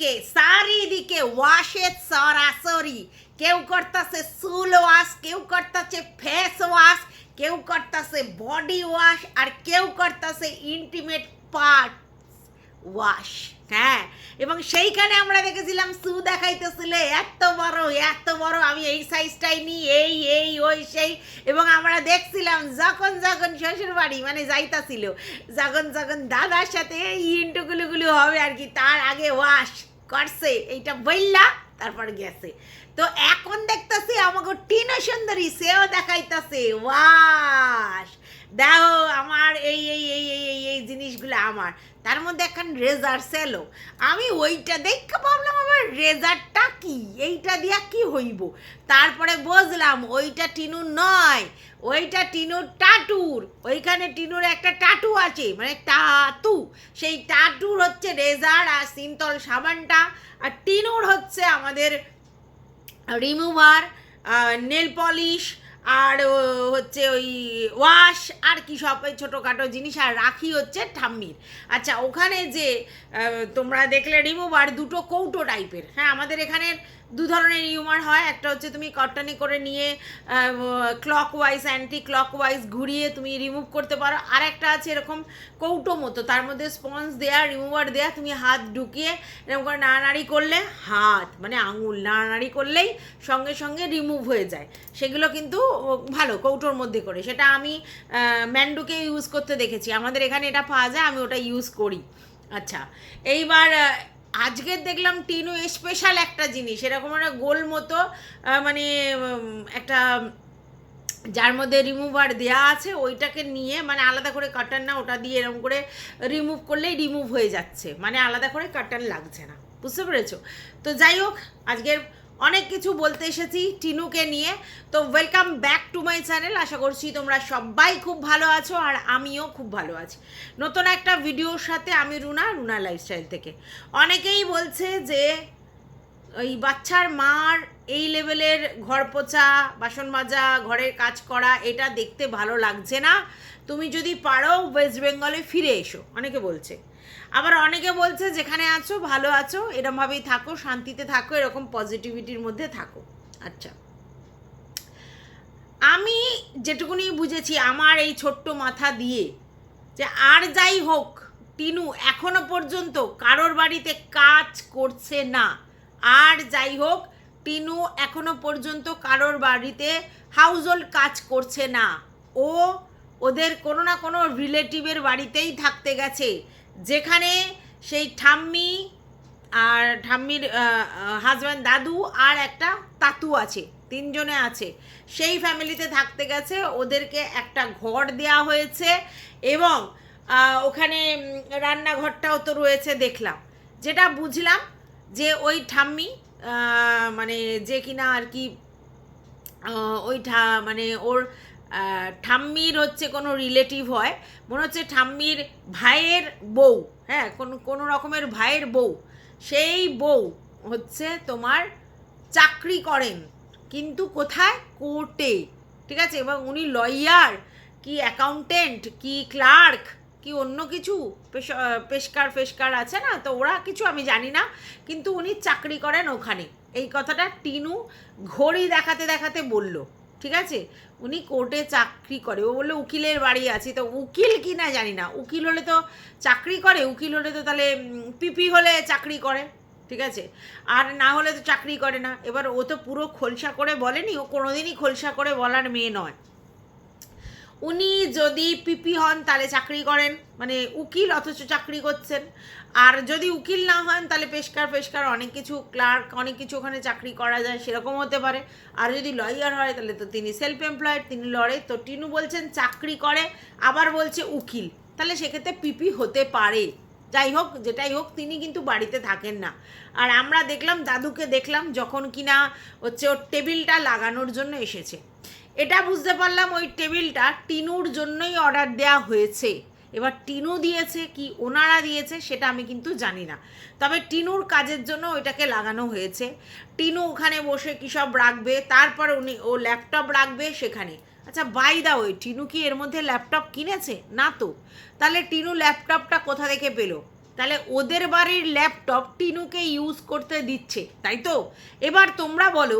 চারিদিকে চারিদিকে ওয়াশের সরাসরি কেউ করতেছে চুল ওয়াশ কেউ করতেছে ফেস ওয়াশ কেউ করতেছে বডি ওয়াশ আর কেউ করতেছে ইন্টিমেট পার্ট ওয়াশ হ্যাঁ? এবং সেইখানে আমরা দেখেছিলাম সু দেখাইতেছিল, এত বড় এত বড়, আমি এই সাইজটাই নিই, এই এই, ওই, সেই। এবং আমরা দেখছিলাম যখন যখন শ্বশুর বাড়ি মানে যাইতাছিল, যখন যখন দাদার সাথে এই ইন্টুগুলোগুলো হবে আর কি, তার আগে ওয়াশ করছে, এইটা বললা তারপর গেছে। তো এখন দেখতেছি আমাকে টিনা সুন্দরী, সেও দেখাইতেছে। ওয়াশ দেখো, আমার এই এই জিনিসগুলো আমার। তার মধ্যে এখন রেজার সেলো। আমি ওইটা দেখে ভাবলাম, আমার রেজারটা কি? এইটা দিয়া কি হইব? তারপরে বুঝলাম, ওইটা টিনুর নয়। ওইটা টিনুর টাটুর। ওইখানে টিনুর একটা টাটু আছে মানে টাতু। সেই টাটুর হচ্ছে রেজার আর সিন্তল সাবানটা। আর টিনুর হচ্ছে আমাদের রিমুভার নেল পলিশ আর হচ্ছে ওই ওয়াশ আর কি সব ওই ছোটোখাটো জিনিস, আর রাখি হচ্ছে ঠাম্মির। আচ্ছা ওখানে যে তোমরা দেখলে রিমুভার দুটো কৌটো টাইপের হ্যাঁ আমাদের এখানে দু ধরনের রিমুভার হয়। একটা হচ্ছে তুমি কটনি করে নিয়ে clockwise anti clockwise ঘুরিয়ে তুমি রিমুভ করতে পারো। আর একটা আছে এরকম কৌটো মতো, তার মধ্যে স্পঞ্জ দেয়া রিমুভার দেয়া, তুমি হাত ঢুকিয়ে এরকম করে নাড়ানাড়ি করলে হাত মানে আঙুল, নাড়ানাড়ি করলেই সঙ্গে সঙ্গে রিমুভ হয়ে যায়। সেগুলো কিন্তু ভালো কৌটোর মধ্যে করে। সেটা আমি ম্যান্ডুকে ইউজ করতে দেখেছি। আমাদের এখানে এটা পাওয়া যায়, আমি ওটা ইউজ করি। আচ্ছা এইবার আহ, আজকের দেখলাম টিনু স্পেশাল একটা জিনিস। এরকম একটা গোল মতো মানে একটা যার মধ্যে রিমুভার দেওয়া আছে ওইটাকে নিয়ে মানে আলাদা করে কাটার না ওটা দিয়ে এরকম করে রিমুভ করলেই রিমুভ হয়ে যাচ্ছে। মানে আলাদা করে কাটার লাগছে না। বুঝতে পেরেছ? তো যাই হোক আজকের অনেক কিছু বলতে এসেছি টিনুকে নিয়ে। তো welcome back to my channel আশা করছি তোমরা সবাই খুব ভালো আছো আর আমিও খুব ভালো আছি। নতুন একটা ভিডিওর সাথে আমি রুনা রুনা লাইফস্টাইল থেকে। অনেকেই বলছে যে ওই বাচ্চার মার এই লেভেলের ঘর পোছা বাসন মাজা, ঘরের কাজ করা, এটা দেখতে ভালো লাগছে না। তুমি যদি পারো ওয়েস্ট বেঙ্গলে ফিরে এসো, অনেকে বলছে। আবার অনেকে বলছে, যেখানে আছো, ভালো আছো, এরমভাবেই থাকো, শান্তিতে থাকো, এরকম পজিটিভিটির মধ্যে থাকো। আচ্ছা। আমি যেটুকুনি বুঝেছি আমার এই ছোট্ট মাথা দিয়ে, যে আর যাই হোক, টিনু এখনও পর্যন্ত কারোর বাড়িতে কাজ করছে না। আর যাই হোক, টিনু এখনও পর্যন্ত কারোর বাড়িতে হাউস হোল্ড কাজ করছে না। ও ওদের কোনো না কোনো রিলেটিভের বাড়িতেই থাকতে গেছে। যেখানে সেই ঠাম্মি আর ঠাম্মির হাজব্যান্ড দাদু আর একটা তাতু আছে, তিনজনে আছে। সেই ফ্যামিলিতে থাকতে গেছে, ওদেরকে একটা ঘর দেওয়া হয়েছে এবং ওখানে রান্নাঘরটাও তো রয়েছে দেখলাম। যেটা বুঝলাম যে ওই ঠাম্মি মানে যে কিনা আর কি ওই মানে ওর ঠাম্মির হচ্ছে কোনো রিলেটিভ হয়। মনে হচ্ছে ঠাম্মির ভাইয়ের বউ হ্যাঁ কোনো কোনো রকমের ভাইয়ের বউ। সেই বউ হচ্ছে তোমার চাকরি করেন, কিন্তু কোথায়? কোর্টে। ঠিক আছে? এবং উনি লয়ার কি অ্যাকাউন্টেন্ট কি ক্লার্ক কি অন্য কিছু? পেশ- পেশকার ফেশকার আছে না? তো ওরা কিছু আমি জানি না, কিন্তু উনি চাকরি করেন ওখানে। এই কথাটা টিনু ঘড়ি দেখাতে দেখাতে বলল। ঠিক আছে? উনি কোর্টে চাকরি করে। ও বলল, উকিলের বাড়ি আছে। তো উকিল কি না জানি না। উকিল হলে তো চাকরি করে, উকিল হলে তো তাহলে পিপি হলে চাকরি করে, ঠিক আছে? আর না হলে তো চাকরি করে না। এবার ও তো পুরো খোলসা করে বলেনি, ও কোনোদিনই খোলসা করে বলার মেয়ে নয়। উনি যদি পিপি হন, তাহলে চাকরি করেন। মানে উকিল অথচ চাকরি করছেন। আর যদি উকিল না হন, তাহলে পেশকার পেশকার, অনেক কিছু ক্লার্ক, অনেক কিছু ওখানে চাকরি করা যায়, সেরকম হতে পারে। আর যদি লয়ার হয়, তাহলে তো তিনি সেলফ এমপ্লয়েড তিনি লড়ে। তো টিনু বলছেন, চাকরি করে। আবার বলছে, উকিল। তাহলে সেক্ষেত্রে পিপি হতে পারে। যাই হোক, যেটাই হোক, তিনি কিন্তু বাড়িতে থাকেন না। আর আমরা দেখলাম, দাদুকে দেখলাম, যখন কিনা হচ্ছে ওর টেবিলটা লাগানোর জন্য এসেছে। এটা বুঝতে পারলাম ওই টেবিলটা টিনুর জন্যই অর্ডার দেওয়া হয়েছে। এবার টিনু দিয়েছে, কি ওনারা দিয়েছে সেটা আমি কিন্তু জানি না। তবে টিনুর কাজের জন্য ওইটাকে লাগানো হয়েছে। টিনু ওখানে বসে কী সব রাখবে, তারপর উনি ও ল্যাপটপ রাখবে সেখানে। আচ্ছা বাই দা ওই টিনু কি এর মধ্যে ল্যাপটপ কিনেছে? না তো। তাহলে টিনু ল্যাপটপটা কোথা থেকে পেল? তাহলে ওদের বাড়ির ল্যাপটপ টিনুকে ইউজ করতে দিচ্ছে, তাই তো? এবার তোমরা বলো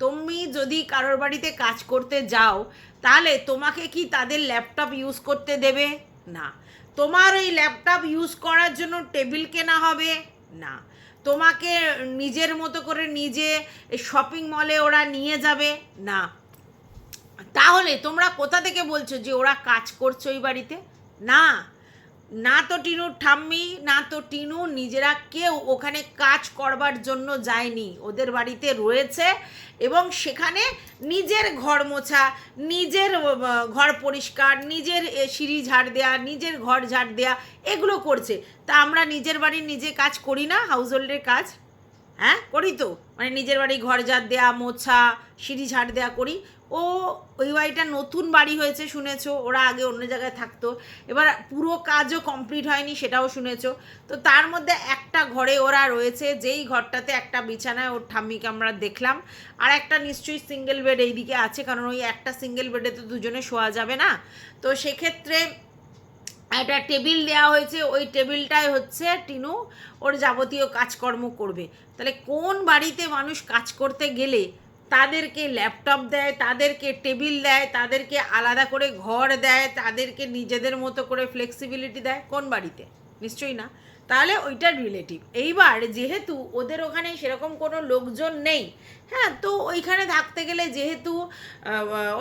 তুমি যদি কারোর বাড়িতে কাজ করতে যাও, তাহলে তোমাকে কি তাদের ল্যাপটপ ইউজ করতে দেবে? না। তোমার ওই ল্যাপটপ ইউজ করার জন্য টেবিল কেনা হবে? না। তোমাকে নিজের মতো করে নিজে শপিং মলে ওরা নিয়ে যাবে? না। তাহলে তোমরা কোথা থেকে বলছো যে ওরা কাজ করছ ওই বাড়িতে? না। না তো টিনুর ঠাম্মি, না তো টিনু, নিজেরা কেউ ওখানে কাজ করবার জন্য যায়নি। ওদের বাড়িতে রয়েছে এবং সেখানে নিজের ঘর মোছা, নিজের ঘর পরিষ্কার, নিজের সিঁড়ি ঝাড় দেয়া, নিজের ঘর ঝাড় দেয়া, এগুলো করছে। তা আমরা নিজের বাড়ির নিজে কাজ করি না হাউস হোল্ডের কাজ? হ্যাঁ করি তো। মানে নিজের বাড়ি ঘর ঝাড় দেয়া, মোছা, সিঁড়ি ঝাড় দেয়া করি। ও ওই বাড়িটা নতুন বাড়ি হয়েছে শুনেছো, ওরা আগে অন্য জায়গায় থাকতো। এবার পুরো কাজও কমপ্লিট হয়নি, সেটাও শুনেছো। তো তার মধ্যে একটা ঘরে ওরা রয়েছে, যেই ঘরটাতে একটা বিছানায় ওর ঠাম্মিকে আমরা দেখলাম। আর একটা নিশ্চয়ই সিঙ্গেল বেড এইদিকে আছে, কারণ ওই একটা সিঙ্গেল বেডে তো দুজনে শোয়া যাবে না। তো সেক্ষেত্রে একটা টেবিল দেওয়া হয়েছে, ওই টেবিলটাই হচ্ছে টিনু ওর যাবতীয় কাজকর্ম করবে। তাহলে কোন বাড়িতে মানুষ কাজ করতে গেলে তাদেরকে ল্যাপটপ দেয়, তাদেরকে টেবিল দেয়, তাদেরকে আলাদা করে ঘর দেয়, তাদেরকে নিজেদের মতো করে ফ্লেক্সিবিলিটি দেয়। কোন বাড়িতে? নিশ্চয়ই না। তাহলে ওইটা রিলেটিভ এইবার যেহেতু ওদের ওখানে সেরকম কোনো লোকজন নেই হ্যাঁ তো ওইখানে থাকতে গেলে যেহেতু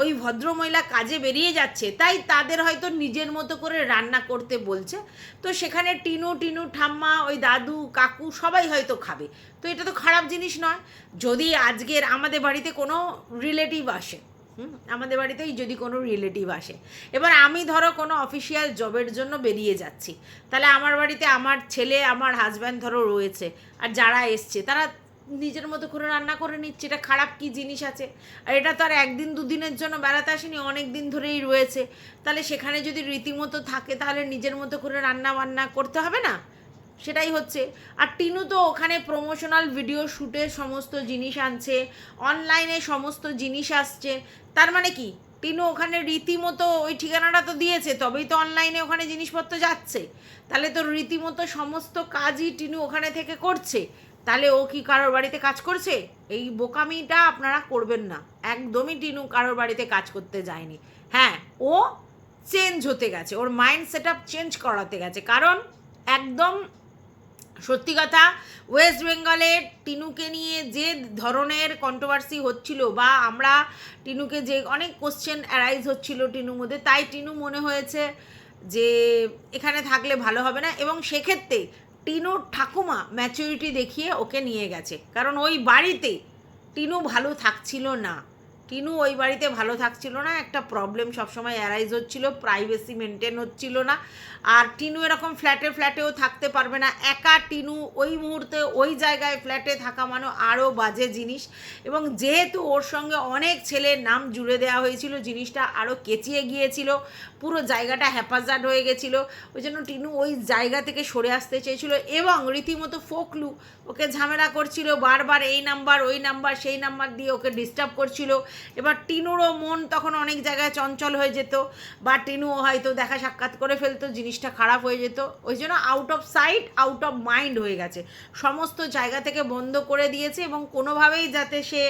ওই ভদ্রমহিলা কাজে বেরিয়ে যাচ্ছে, তাই তাদের হয়তো নিজের মতো করে রান্না করতে বলছে। তো সেখানে টিনু টিনু ঠাম্মা, ওই দাদু, কাকু সবাই হয়তো খাবে। তো এটা তো খারাপ জিনিস নয়। যদি আজকের আমাদের বাড়িতে কোনো রিলেটিভ আসে হুম, আমাদের বাড়িতেই যদি কোনো রিলেটিভ আসে। এবার আমি ধরো কোনো অফিসিয়াল জবের জন্য বেরিয়ে যাচ্ছি। তাহলে আমার বাড়িতে আমার ছেলে আমার হাজব্যান্ড ধরো রয়েছে আর যারা এসছে তারা নিজের মতো করে রান্না করে নিচ্ছে। এটা খারাপ কি জিনিস আছে? আর এটা তো আর একদিন দুদিনের জন্য বেড়াতে আসেনি অনেক দিন ধরেই রয়েছে। তাহলে সেখানে যদি রীতিমতো থাকে তাহলে নিজের মতো করে রান্না বান্না করতে হবে না? সেটাই হচ্ছে। আর টিনু তো ওখানে প্রমোশনাল ভিডিও শ্যুটের সমস্ত জিনিস আনছে অনলাইনে সমস্ত জিনিস আসছে। তার মানে কি? টিনু ওখানে রীতিমতো ওই ঠিকানাটা তো দিয়েছে, তবেই তো অনলাইনে ওখানে জিনিসপত্র যাচ্ছে। তাহলে তো রীতিমতো সমস্ত কাজই টিনু ওখানে থেকে করছে। তাহলে ও কি কারোর বাড়িতে কাজ করছে? এই বোকামিটা আপনারা করবেন না। একদমই টিনু কারোর বাড়িতে কাজ করতে যায়নি। হ্যাঁ ও চেঞ্জ হতে গেছে। ওর মাইন্ড সেট আপ চেঞ্জ করাতে গেছে। কারণ একদম সত্যি কথা ওয়েস্ট বেঙ্গলে টিনুকে নিয়ে যে ধরনের কন্ট্রোভার্সি হচ্ছিল বা আমরা টিনুকে যে অনেক কোশ্চেন অ্যারাইজ হচ্ছিল টিনুর মধ্যে, তাই টিনু মনে হয়েছে যে এখানে থাকলে ভালো হবে না এবং সেক্ষেত্রে টিনুর ঠাকুমা ম্যাচুরিটি দেখিয়ে ওকে নিয়ে গেছে। কারণ ওই বাড়িতে টিনু ভালো থাকছিল না। টিনু ওই বাড়িতে ভালো থাকছিল না, একটা প্রবলেম সবসময় অ্যারাইজ হচ্ছিল প্রাইভেসি মেনটেন হচ্ছিল না। আর টিনু এরকম ফ্ল্যাটে ফ্ল্যাটেও থাকতে পারবে না, একা টিনু ওই মুহূর্তে ওই জায়গায় ফ্ল্যাটে থাকা মানে আরও বাজে জিনিস। এবং যেহেতু ওর সঙ্গে অনেক ছেলের নাম জুড়ে দেওয়া হয়েছিল, জিনিসটা আরও কেচিয়ে গিয়েছিল, পুরো জায়গাটা হ্যাপাজার্ড হয়ে গেছিল, ওই জন্য টিনু ওই জায়গা থেকে সরে আসতে চেয়েছিল এবং রীতিমতো ফোকলু ওকে ঝামেলা করছিল, বারবার এই নাম্বার ওই নাম্বার সেই নাম্বার দিয়ে ওকে ডিস্টার্ব করছিল। এবার টিনুরও মন তখন অনেক জায়গায় চঞ্চল হয়ে যেত, বা টিনুও হয়তো দেখা সাক্ষাৎ করে ফেলতো, জিনিসটা খারাপ হয়ে যেত। ওই জন্য out of sight out of mind হয়ে গেছে। সমস্ত জায়গা থেকে বন্ধ করে দিয়েছে এবং কোনোভাবেই যাতে সে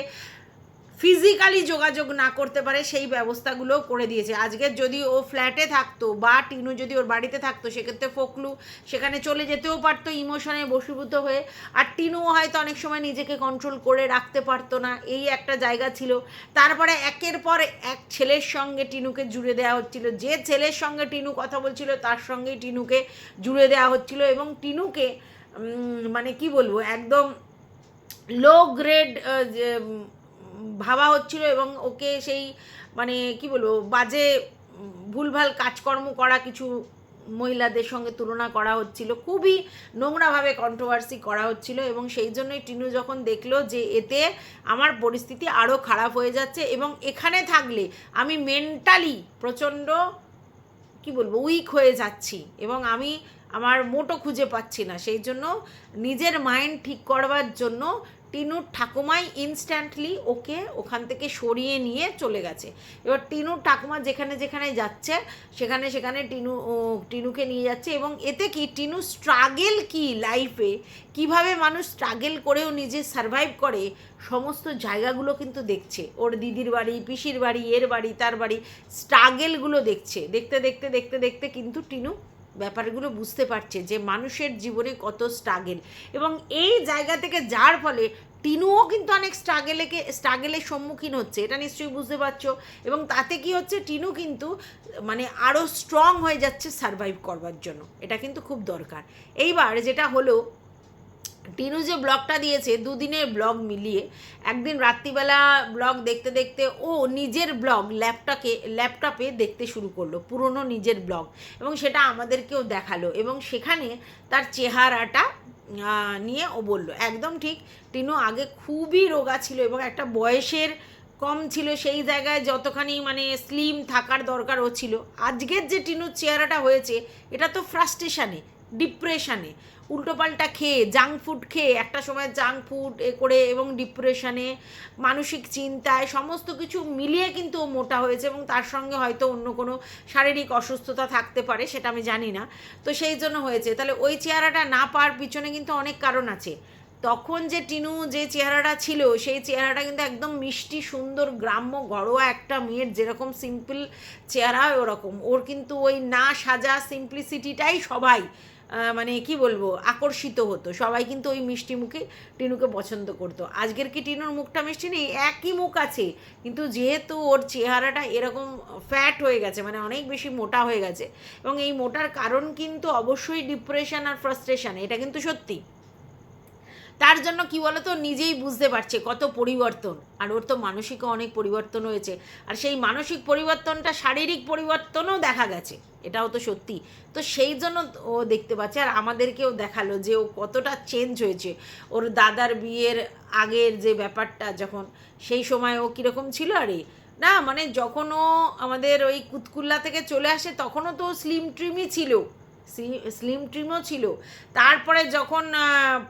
ফিজিক্যালি যোগাযোগ না করতে পারে, সেই ব্যবস্থাগুলো করে দিয়েছে। আজকে যদি ও ফ্ল্যাটে থাকতো বা টিনু যদি ওর বাড়িতে থাকতো, সেক্ষেত্রে ফোকলু সেখানে চলে যেতেও পারতো, ইমোশনে বশীভূত হয়ে। আর টিনুও হয়তো অনেক সময় নিজেকে কন্ট্রোল করে রাখতে পারতো না, এই একটা জায়গা ছিল। তারপরে একের পর এক ছেলের সঙ্গে টিনুকে জুড়ে দেওয়া হচ্ছিল। যে ছেলের সঙ্গে টিনু কথা বলছিল, তার সঙ্গেই টিনুকে জুড়ে দেওয়া হচ্ছিল এবং টিনুকে মানে কি বলব, একদম লো গ্রেড ভাবা হচ্ছিল এবং ওকে সেই মানে কি বলব, বাজে ভুলভাল কাজকর্ম করা কিছু মহিলাদের সঙ্গে তুলনা করা হচ্ছিল। খুবই নোংরাভাবে কন্ট্রোভার্সি করা হচ্ছিল এবং সেই জন্যই টিনু যখন দেখল যে এতে আমার পরিস্থিতি আরও খারাপ হয়ে যাচ্ছে এবং এখানে থাকলে আমি মেন্টালি প্রচণ্ড, কি বলব উইক হয়ে যাচ্ছি এবং আমি আমার মোটো খুঁজে পাচ্ছি না। সেই জন্য নিজের মাইন্ড ঠিক করবার জন্য টিনুর ঠাকুমাই ইনস্ট্যান্টলি ওকে ওখান থেকে সরিয়ে নিয়ে চলে গেছে। এবার টিনুর ঠাকুমা যেখানে যেখানে যাচ্ছে, সেখানে সেখানে টিনু টিনুকে নিয়ে যাচ্ছে এবং এতে কি টিনু স্ট্রাগেল কি লাইফে কীভাবে মানুষ স্ট্রাগেল করেও নিজে সারভাইভ করে? সমস্ত জায়গাগুলো কিন্তু দেখছে। ওর দিদির বাড়ি, পিসির বাড়ি, এর বাড়ি, তার বাড়ি স্ট্রাগেলগুলো দেখছে। দেখতে দেখতে দেখতে দেখতে কিন্তু টিনু ব্যাপারগুলো বুঝতে পারছে যে মানুষের জীবনে কত স্ট্রাগেল এবং এই জায়গা থেকে যার ফলে টিনুও কিন্তু অনেক স্ট্রাগেলেকে স্ট্রাগেলের সম্মুখীন হচ্ছে, এটা নিশ্চয়ই বুঝতে পারছ। এবং তাতে কি হচ্ছে, টিনু কিন্তু মানে আরও স্ট্রং হয়ে যাচ্ছে সারভাইভ করবার জন্য, এটা কিন্তু খুব দরকার। এইবার যেটা হলো টিনু যে ব্লগটা দিয়েছে, দুদিনের ব্লগ মিলিয়ে। একদিন রাত্রিবেলা ব্লগ দেখতে দেখতে ও নিজের ব্লগ ল্যাপটপে ল্যাপটপে দেখতে শুরু করল, পুরনো নিজের ব্লগ। এবং সেটা আমাদেরকেও দেখাল এবং সেখানে তার চেহারাটা নিয়ে ও বলল, একদম ঠিক, টিনু আগে খুবই রোগা ছিল এবং একটা বয়সের কম ছিল, সেই জায়গায় যতখানি মানে স্লিম থাকার দরকার ও ছিল। আজকের যে টিনুর চেহারাটা হয়েছে, এটা তো ফ্রাস্ট্রেশনে ডিপ্রেশনে উল্টোপাল্টা খেয়ে জাঙ্ক ফুড খেয়ে, একটা সময় জাঙ্ক ফুড এ করে এবং ডিপ্রেশনে মানসিক চিন্তায়, সমস্ত কিছু মিলিয়ে কিন্তু ও মোটা হয়েছে এবং তার সঙ্গে হয়তো অন্য কোনো শারীরিক অসুস্থতা থাকতে পারে, সেটা আমি জানি না। তো সেই জন্য হয়েছে। তাহলে ওই চেহারাটা না পাওয়ার পিছনে কিন্তু অনেক কারণ আছে। তখন যে টিনু যে চেহারাটা ছিল, সেই চেহারাটা কিন্তু একদম মিষ্টি, সুন্দর, গ্রাম্য, ঘরোয়া একটা মেয়ের যেরকম সিম্পল চেহারা ওরকম। ওর কিন্তু ওই না সাজা সিম্পলিসিটিটাই সবাই। মানে কি বলব, আকর্ষিত হতো। সবাই কিন্তু ওই মিষ্টি মুখে টিনুকে পছন্দ করতো। আজকের কি টিনুর মুখটা মিষ্টি নেই? একই মুখ আছে। কিন্তু যেহেতু ওর চেহারাটা এরকম ফ্যাট হয়ে গেছে মানে অনেক বেশি মোটা হয়ে গেছে, এবং এই মোটার কারণ কিন্তু অবশ্যই ডিপ্রেশন আর ফ্রাস্ট্রেশন এটা কিন্তু সত্যি। তার জন্য কি বলতো? নিজেই বুঝতে পারছে কত পরিবর্তন। আর ওর তো মানসিকও অনেক পরিবর্তন হয়েছে। আর সেই মানসিক পরিবর্তনটা শারীরিক পরিবর্তনও দেখা গেছে। এটাও তো সত্যি। তো সেই জন্য ও দেখতে পাচ্ছে। আর আমাদেরকেও দেখাল যে ও কতটা চেঞ্জ হয়েছে। ওর দাদার বিয়ের আগের যে ব্যাপারটা যখন, সেই সময় ও কীরকম ছিল? আরে, না মানে যখন ও আমাদের ওই কুতকুল্লা থেকে চলে আসে, তখনও তো স্লিম ট্রিমই ছিল। স্লিম ট্রিমও ছিল। তারপরে যখন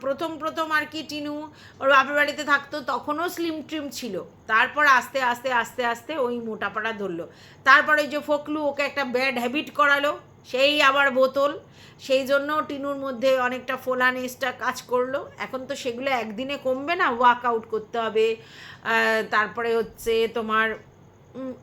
প্রথম প্রথম আর কি টিনু ওর বাপের বাড়িতে থাকতো, তখনও স্লিম ট্রিম ছিল। তারপর আস্তে আস্তে আস্তে আস্তে ওই মোটাপাটা ধরলো। তারপরে ওই যে ফকলু ওকে একটা ব্যাড হ্যাবিট করালো, সেই আবার বোতল। সেই জন্য টিনুর মধ্যে অনেকটা ফোলানেসটা কাজ করল। এখন তো সেগুলো একদিনে কমবে না ওয়ার্কআউট করতে হবে। তারপরে হচ্ছে তোমার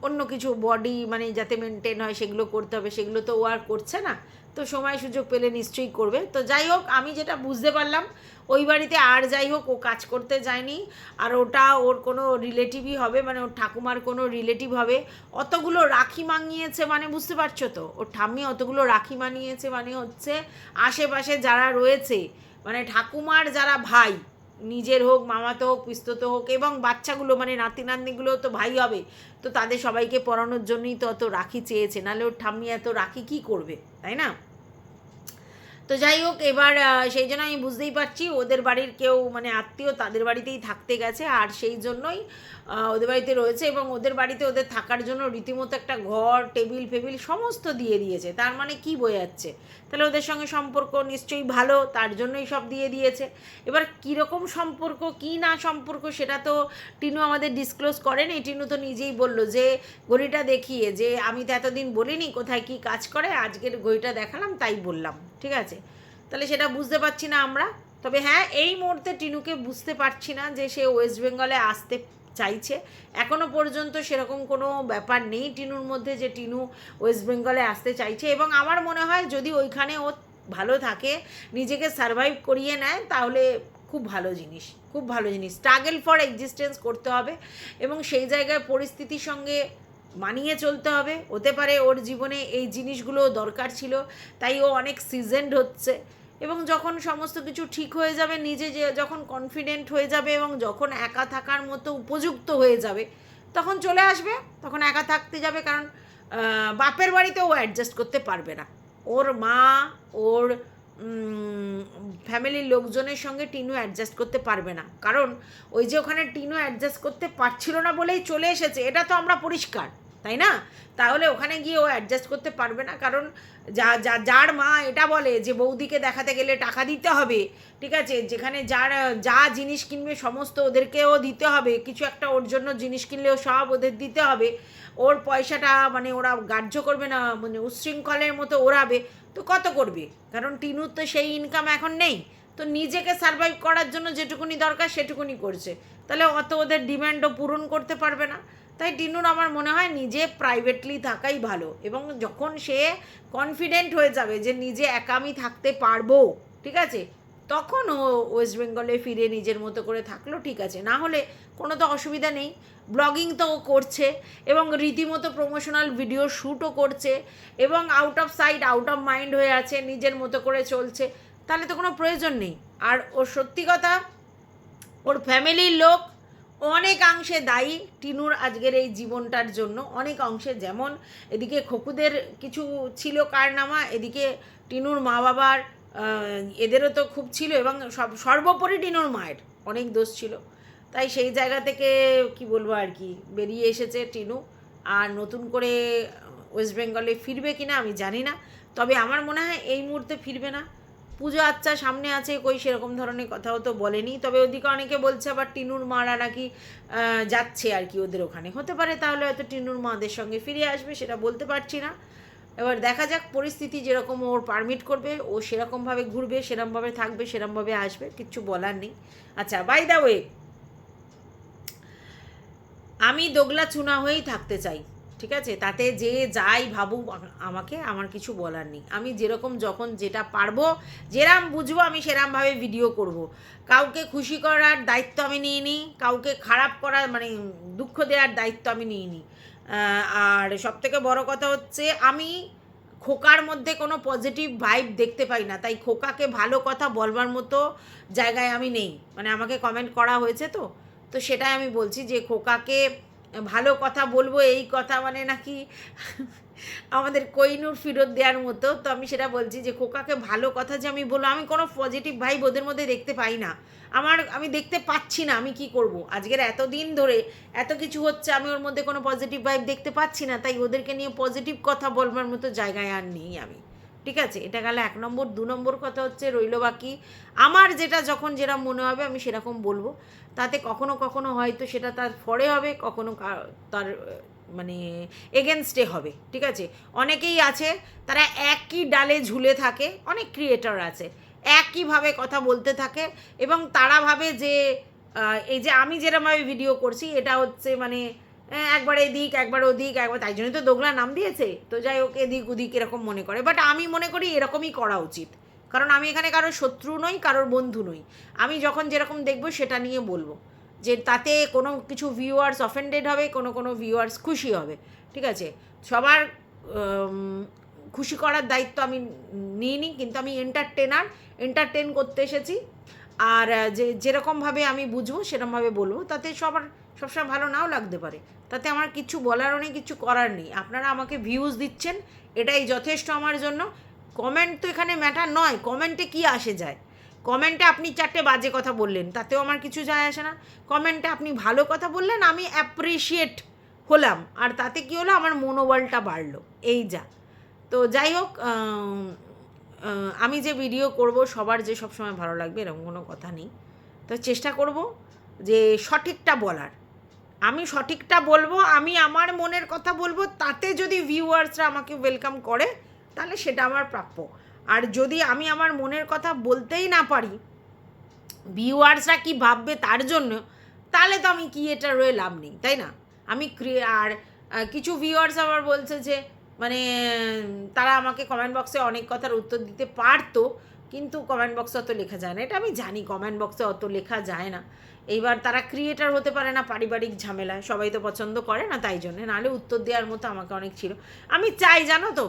অন্য কিছু বডি মানে যাতে মেনটেন হয়, সেগুলো করতে হবে, সেগুলো তো ও আর করছে না। তো সময় সুযোগ পেলে নিশ্চয়ই করবে। তো যাই হোক, আমি যেটা বুঝতে পারলাম, ওই বাড়িতে আর যাই হোক, ও কাজ করতে যায়নি, আর ওটা ওর কোনো রিলেটিভই হবে মানে ওর ঠাকুমার কোনো রিলেটিভ হবে। অতগুলো রাখি মাঙিয়েছে মানে বুঝতে পারছ তো? ওর ঠাম্মি অতগুলো রাখি মানিয়েছে মানে হচ্ছে আশেপাশে যারা রয়েছে মানে ঠাকুমার যারা ভাই নিজের হোক, মামাতো হোক, পিস্তত হোক এবং বাচ্চাগুলো মানে নাতি নাতনিগুলো তো ভাই হবে। তো তাদের সবাইকে পড়ানোর জন্যই তো অত রাখি চেয়েছে। নাহলে ওর ঠাম্মি এত রাখি কী করবে? তাই না? তো যাই হোক, এবার সেই জন্য আমি বুঝতেই পারছি ওদের বাড়ির কেউ মানে আত্মীয় তাদের বাড়িতেই থাকতে গেছে। আর সেই জন্যই ওদের বাড়িতে রয়েছে এবং ওদের বাড়িতে ওদের থাকার জন্য রীতিমতো একটা ঘর, টেবিল, ফেবিল সমস্ত দিয়ে দিয়েছে। তার মানে কি বোঝাচ্ছে? তাহলে ওদের সঙ্গে সম্পর্ক নিশ্চয়ই ভালো, তার জন্যই সব দিয়ে দিয়েছে। এবার কীরকম সম্পর্ক, কি না সম্পর্ক সেটা তো টিনু আমাদের ডিসক্লোজ করেনি। টিনু তো নিজেই বলল যে, ঘড়িটা দেখিয়ে যে, আমি তো এতদিন বলিনি কোথায় কি কাজ করে, আজকের ঘড়িটা দেখালাম, তাই বললাম। ঠিক আছে? তাহলে সেটা বুঝতে পারছি না আমরা। তবে হ্যাঁ এই মুহূর্তে টিনুকে বুঝতে পারছি না যে সে ওয়েস্ট বেঙ্গলে আসতে চাইছে। এখনও পর্যন্ত সেরকম কোনো ব্যাপার নেই টিনুর মধ্যে যে টিনু ওয়েস্ট বেঙ্গলে আসতে চাইছে। এবং আমার মনে হয় যদি ওইখানে ও ভালো থাকে, নিজেকে সারভাইভ করিয়ে নেয়, তাহলে খুব ভালো জিনিস, খুব ভালো জিনিস। স্ট্রাগল ফর এক্সিস্টেন্স করতে হবে। এবং সেই জায়গায় পরিস্থিতির সঙ্গে মানিয়ে চলতে হবে। হতে পারে ওর জীবনে এই জিনিসগুলো দরকার ছিল, তাই ও অনেক সিজেন্ড হচ্ছে এবং যখন সমস্ত কিছু ঠিক হয়ে যাবে, নিজে যে যখন কনফিডেন্ট হয়ে যাবে এবং যখন একা থাকার মতো উপযুক্ত হয়ে যাবে, তখন চলে আসবে, তখন একা থাকতে যাবে কারণ বাপের বাড়িতে ও অ্যাডজাস্ট করতে পারবে না। ওর মা, ওর ফ্যামিলির লোকজনের সঙ্গে টিনু অ্যাডজাস্ট করতে পারবে না। কারণ ওই যে ওখানে টিনু অ্যাডজাস্ট করতে পারছিল না বলেই চলে এসেছে, এটা তো আমরা পরিষ্কার। তাই না? তাহলে ওখানে গিয়ে ও অ্যাডজাস্ট করতে পারবে না। কারণ যা যা, যার মা এটা বলে যে, বৌদিকে দেখাতে গেলে টাকা দিতে হবে, ঠিক আছে? যেখানে যার, যা জিনিস কিনবে সমস্ত ওদেরকেও দিতে হবে। কিছু একটা ওর জন্য জিনিস কিনলেও সব ওদের দিতে হবে। ওর পয়সাটা মানে ওরা গ্রাহ্য করবে না মানে উচ্ছৃঙ্খলের মতো ওড়াবে। তো কত করবে? কারণ টিনুর তো সেই ইনকাম এখন নেই। তো নিজেকে সার্ভাইভ করার জন্য যেটুকুনি দরকার সেটুকুনি করছে। তাহলে অত ওদের ডিম্যান্ডও পূরণ করতে পারবে না। তাই টিনুর আমার মনে হয় নিজে প্রাইভেটলি থাকাই ভালো এবং যখন সে কনফিডেন্ট হয়ে যাবে যে নিজে একা আমি থাকতে পারব, ঠিক আছে? তখন ও ওয়েস্ট বেঙ্গলে ফিরে নিজের মতো করে থাকল, ঠিক আছে। না হলে কোনো তো অসুবিধা নেই। ব্লগিং তো ও করছে এবং রীতিমতো প্রমোশনাল ভিডিও শ্যুটও করছে এবং out of sight out of mind হয়ে আছে, নিজের মতো করে চলছে। তাহলে তো কোনো প্রয়োজন নেই। আর ওর সত্যি কথা, ওর ফ্যামিলির লোক অনেকাংশে দায়ী টিনুর আজকের এই জীবনটার জন্য অনেক অংশে যেমন। এদিকে খকুদের কিছু ছিল কারনামা, এদিকে টিনুর মা বাবার এদেরও তো খুব ছিল এবং সব, সর্বোপরি টিনুর মায়ের অনেক দোষ ছিল। তাই সেই জায়গা থেকে কি বলব আর কি, বেরিয়ে এসেছে টিনু। আর নতুন করে ওয়েস্ট বেঙ্গলে ফিরবে কিনা আমি জানি না। তবে আমার মনে হয় এই মুহূর্তে ফিরবে না। পুজো আচ্ছা সামনে আছে, কই সেরকম ধরনের কথাও তো বলেনি। তবে ওদিকে অনেকে বলছে আবার টিনুর মারা নাকি যাচ্ছে আর কি ওদের ওখানে। হতে পারে তাহলে হয়তো টিনুর মাদের সঙ্গে ফিরে আসবে, সেটা বলতে পারছি না। এবার দেখা যাক, পরিস্থিতি যেরকম ওর পারমিট করবে, ও সেরকমভাবে ঘুরবে সেরকমভাবে থাকবে সেরকমভাবে আসবে, কিচ্ছু বলার নেই। আচ্ছা বাই দা ওয়ে আমি দোগলা চুনা হয়েই থাকতে চাই। ঠিক আছে? তাতে যে যাই ভাবুক আমাকে আমার কিছু বলার নেই। আমি যেরকম যখন যেটা পারব যেরাম বুঝব আমি সেরামভাবে ভিডিও করব। কাউকে খুশি করার দায়িত্ব আমি নিই কাউকে খারাপ করার মানে দুঃখ দেওয়ার দায়িত্ব আমি নিই। আহ, আর সবথেকে বড় কথা হচ্ছে আমি খোকার মধ্যে কোনো পজিটিভ ভাইব দেখতে পাই না। তাই খোকাকে ভালো কথা বলবার মতো জায়গায় আমি নেই। মানে আমাকে কমেন্ট করা হয়েছে তো? তো সেটাই আমি বলছি যে খোকাকে ভালো কথা বলব, এই কথা মানে নাকি আমাদের কইনুর ফেরত দেওয়ার মতো। তো আমি সেটা বলছি যে, খোকাকে ভালো কথা যে আমি বলব আমি কোনো পজিটিভ ভাইব ওদের মধ্যে দেখতে পাই না। আমার, আমি দেখতে পাচ্ছি না, আমি কি করব? আজকের এত দিন ধরে এত কিছু হচ্ছে, আমি ওর মধ্যে কোনো পজিটিভ ভাইব দেখতে পাচ্ছি না, তাই ওদেরকে নিয়ে পজিটিভ কথা বলবার মতো জায়গায় আর নেই আমি। ঠিক আছে? এটা গেল এক নম্বর। দু নম্বর কথা হচ্ছে, রইল বাকি। আমার যেটা যখন যেরকম মনে হবে, আমি সেরকম বলব। তাতে কখনো কখনো হয়তো সেটা তার ফরে হবে, কখনো তার মানে এগেনস্টে হবে। ঠিক আছে? অনেকেই আছে, তারা একই ডালে ঝুলে থাকে, অনেক ক্রিয়েটর আছে, একইভাবে কথা বলতে থাকে এবং তারা ভাবে যে এই যে আমি যেরকমভাবে ভিডিও করছি, এটা হচ্ছে মানে একবার এদিক, একবার ওদিক, একবার তাই জন্যই তো দোগলা নাম দিয়েছে। তো যাই হোক, এদিক, ওদিক এরকম মনে করে। বাট আমি মনে করি এরকমই করা উচিত। কারণ আমি এখানে কারোর শত্রু নই, কারোর বন্ধু নই। আমি যখন যেরকম দেখব, সেটা নিয়ে বলব। যে তাতে কোনো কিছু ভিউয়ার্স অফেন্ডেড হবে, কোনো কোনো ভিউয়ার্স খুশি হবে। ঠিক আছে? সবার খুশি করার দায়িত্ব আমি নিইনি কিন্তু আমি এন্টারটেনার এন্টারটেন করতে এসেছি। আর যে যেরকমভাবে আমি বুঝব, সেরকমভাবে বলব। তাতে সবার সবসময় ভালো নাও লাগতে পারে। তাতে আমার কিছু বলারও নেই, কিছু করার নেই। আপনারা আমাকে ভিউজ দিচ্ছেন, এটাই যথেষ্ট আমার জন্য। কমেন্ট তো এখানে ম্যাটার নয় কমেন্টে কি আসে যায়? কমেন্টে আপনি চারটে বাজে কথা বললেন, তাতেও আমার কিছু যায় আসে না। কমেন্টে আপনি ভালো কথা বললেন, আমি অ্যাপ্রিসিয়েট হলাম। আর তাতে কি হলো? আমার মনোবলটা বাড়লো। এই যা। তো যাই হোক, আমি যে ভিডিও করব, সবার যে সবসময় ভালো লাগবে, এরকম কোনো কথা নেই। তো চেষ্টা করব যে সঠিকটা বলার। আমি সঠিকটা বলব, আমি আমার মনের কথা বলব, তাতে যদি ভিউয়ার্সরা আমাকে ওয়েলকাম করে, তাহলে সেটা আমার প্রাপ্য। আর যদি আমি আমার মনের কথা বলতেই না পারি ভিউয়ার্সরা কি ভাববে তার জন্য, তাহলে তো আমি কি এটা রয়ে লাভ নেই, তাই না? আমি আর কিছু ভিউয়ার্স আমার বলছে যে মানে তারা আমাকে কমেন্ট বক্সে অনেক কথার উত্তর দিতে পারতো, কিন্তু কমেন্ট বক্সে অত লেখা যায় না। এটা আমি জানি কমেন্ট বক্সে অত লেখা যায় না। এইবার তারা ক্রিয়েটার হতে পারে না, পারিবারিক ঝামেলায় সবাই তো পছন্দ করে না তাই জন্যে। নাহলে উত্তর দেওয়ার মতো আমাকে অনেক ছিল। আমি চাই, জানো তো,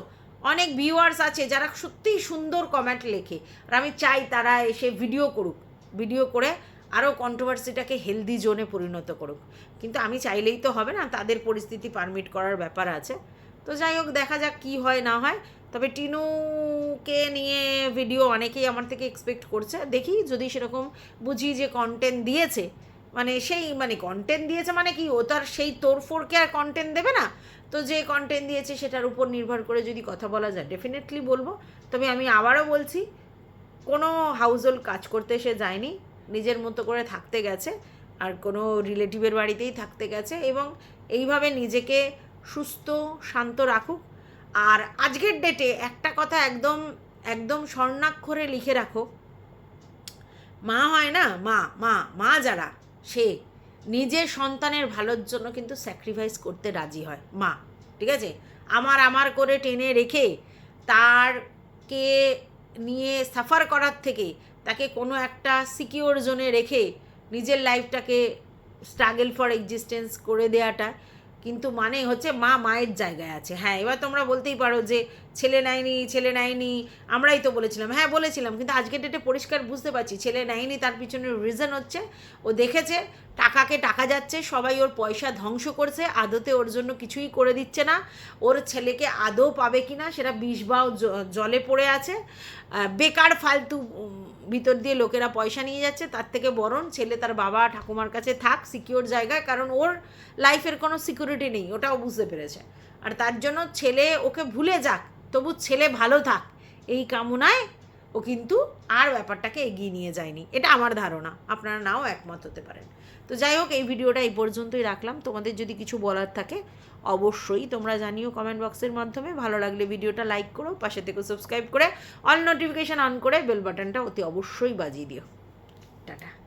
অনেক ভিউয়ার্স আছে যারা সত্যিই সুন্দর কমেন্ট লেখে। আর আমি চাই তারা এসে ভিডিও করুক। ভিডিও করে আরও কন্ট্রোভার্সিটাকে হেলদি জোনে পরিণত করুক। কিন্তু আমি চাইলেই তো হবে না, তাদের পরিস্থিতি পারমিট করার ব্যাপার আছে। তো যাই হোক, দেখা যাক কী হয়, না হয়। তবে টিনুকে নিয়ে ভিডিও অনেকেই আমার থেকে এক্সপেক্ট করছে। দেখি যদি সেরকম বুঝি যে কন্টেন্ট দিয়েছে মানে সেই মানে কন্টেন্ট দিয়েছে মানে কি? ও তার সেই তোরফোরকে আর কন্টেন্ট দেবে না? তো যে কন্টেন্ট দিয়েছে সেটার উপর নির্ভর করে যদি কথা বলা যায় ডেফিনেটলি বলব। তবে আমি আবারও বলছি, কোনো হাউসহোল্ড কাজ করতে সে যায়নি, নিজের মতো করে থাকতে গেছে, আর কোনো রিলেটিভের বাড়িতেই থাকতে গেছে এবং এইভাবে নিজেকে সুস্থ, শান্ত রাখুক। আর আজকের ডেটে একটা কথা একদম একদম স্বর্ণাক্ষরে লিখে রাখো। মা হয় না? মা মা মা যারা, সে নিজের সন্তানের ভালোর জন্য কিন্তু স্যাক্রিফাইস করতে রাজি হয়। মা, ঠিক আছে? আমার আমার করে টেনে রেখে তারকে নিয়ে সাফার করার থেকে তাকে কোনো একটা সিকিওর জোনে রেখে নিজের লাইফটাকে স্ট্রাগল ফর এক্সিস্টেন্স করে দেওয়াটা কিন্তু মানে হচ্ছে মা মায়ের জায়গায় আছে। হ্যাঁ এবার তোমরা বলতেই পারো যে ছেলে নেয়নি ছেলে নেয়নি আমরাই তো বলেছিলাম। হ্যাঁ বলেছিলাম, কিন্তু আজকের ডেটে পরিষ্কার বুঝতে পারছি, ছেলে নেয়নি তার পিছনে রিজন হচ্ছে, ও দেখেছে, টাকাকে টাকা যাচ্ছে, সবাই ওর পয়সা ধ্বংস করছে, আদতে ওর জন্য কিছুই করে দিচ্ছে না, ওর ছেলেকে আদৌ পাবে কি না সেটা বিষ বাও জলে পড়ে আছে বেকার, ফালতু ভিতর দিয়ে লোকেরা পয়সা নিয়ে যাচ্ছে, তার থেকে বরং ছেলে তার বাবা, ঠাকুমার কাছে থাক সিকিওর জায়গায়, কারণ ওর লাইফের কোনো সিকিউরিটি নেই, ওটাও বুঝতে পেরেছে। আর তার জন্য ছেলে ওকে ভুলে যাক তবু ছেলে ভালো থাক। এই কামনায় ও কিন্তু আর ব্যাপারটাকে এগিয়ে নিয়ে যায়নি। এটা আমার ধারণা। আপনারা নাও একমত হতে পারেন। তো যাই হোক, এই ভিডিওটা এই পর্যন্তই রাখলাম। তোমাদের যদি কিছু বলার থাকে অবশ্যই তোমরা জানিও কমেন্ট বক্সের মাধ্যমে। ভালো লাগলে ভিডিওটা লাইক করো, পাশে থেকে সাবস্ক্রাইব করে অল নোটিফিকেশান অন করে বেল বাটনটা অতি অবশ্যই বাজিয়ে দিও। টাটা।